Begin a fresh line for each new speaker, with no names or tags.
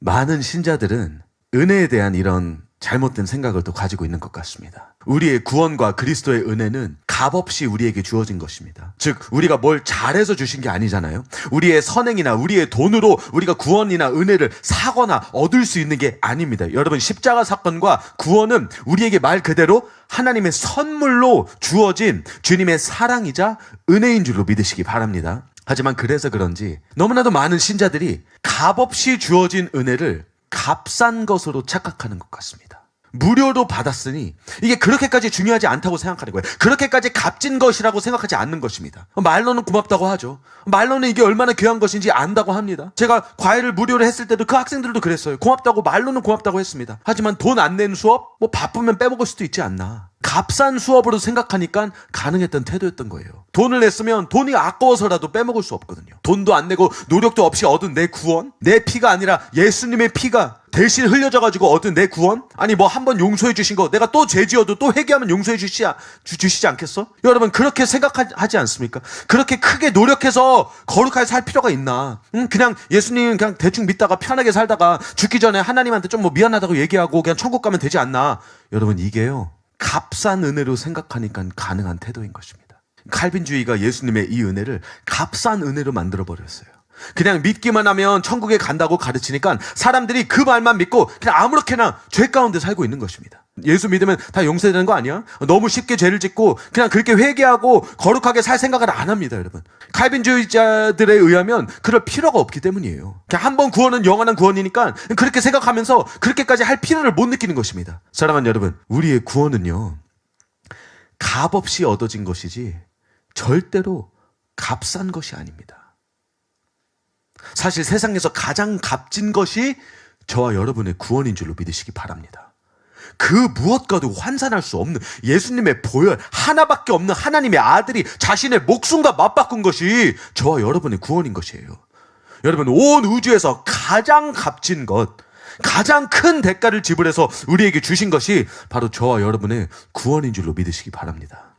많은 신자들은 은혜에 대한 이런 잘못된 생각을 또 가지고 있는 것 같습니다. 우리의 구원과 그리스도의 은혜는 값없이 우리에게 주어진 것입니다. 즉, 우리가 뭘 잘해서 주신 게 아니잖아요. 우리의 선행이나 우리의 돈으로 우리가 구원이나 은혜를 사거나 얻을 수 있는 게 아닙니다. 여러분, 십자가 사건과 구원은 우리에게 말 그대로 하나님의 선물로 주어진 주님의 사랑이자 은혜인 줄로 믿으시기 바랍니다. 하지만 그래서 그런지 너무나도 많은 신자들이 값없이 주어진 은혜를 값싼 것으로 착각하는 것 같습니다. 무료로 받았으니 이게 그렇게까지 중요하지 않다고 생각하는 거예요. 그렇게까지 값진 것이라고 생각하지 않는 것입니다. 말로는 고맙다고 하죠. 말로는 이게 얼마나 귀한 것인지 안다고 합니다. 제가 과외를 무료로 했을 때도 그 학생들도 그랬어요. 고맙다고 말로는 고맙다고 했습니다. 하지만 돈 안 낸 수업 뭐 바쁘면 빼먹을 수도 있지 않나. 값싼 수업으로 생각하니까 가능했던 태도였던 거예요. 돈을 냈으면 돈이 아까워서라도 빼먹을 수 없거든요. 돈도 안 내고 노력도 없이 얻은 내 구원? 내 피가 아니라 예수님의 피가 대신 흘려져 가지고 얻은 내 구원? 아니 뭐 한 번 용서해 주신 거 내가 또 죄지어도 또 회개하면 용서해 주시지, 주, 주시지 않겠어? 여러분 그렇게 생각하지 않습니까? 그렇게 크게 노력해서 거룩하게 살 필요가 있나? 음, 그냥 예수님 그냥 대충 믿다가 편하게 살다가 죽기 전에 하나님한테 좀 뭐 미안하다고 얘기하고 그냥 천국 가면 되지 않나? 여러분 이게요 값싼 은혜로 생각하니까 가능한 태도인 것입니다. 칼빈주의가 예수님의 이 은혜를 값싼 은혜로 만들어 버렸어요. 그냥 믿기만 하면 천국에 간다고 가르치니까 사람들이 그 말만 믿고 그냥 아무렇게나 죄 가운데 살고 있는 것입니다. 예수 믿으면 다 용서되는 거 아니야? 너무 쉽게 죄를 짓고 그냥 그렇게 회개하고 거룩하게 살 생각을 안 합니다, 여러분. 칼빈주의자들에 의하면 그럴 필요가 없기 때문이에요. 그냥 한 번 구원은 영원한 구원이니까 그렇게 생각하면서 그렇게까지 할 필요를 못 느끼는 것입니다. 사랑하는 여러분, 우리의 구원은요. 값없이 얻어진 것이지 절대로 값싼 것이 아닙니다. 사실 세상에서 가장 값진 것이 저와 여러분의 구원인 줄로 믿으시기 바랍니다. 그 무엇과도 환산할 수 없는 예수님의 보혈 하나밖에 없는 하나님의 아들이 자신의 목숨과 맞바꾼 것이 저와 여러분의 구원인 것이에요. 여러분 온 우주에서 가장 값진 것 가장 큰 대가를 지불해서 우리에게 주신 것이 바로 저와 여러분의 구원인 줄로 믿으시기 바랍니다.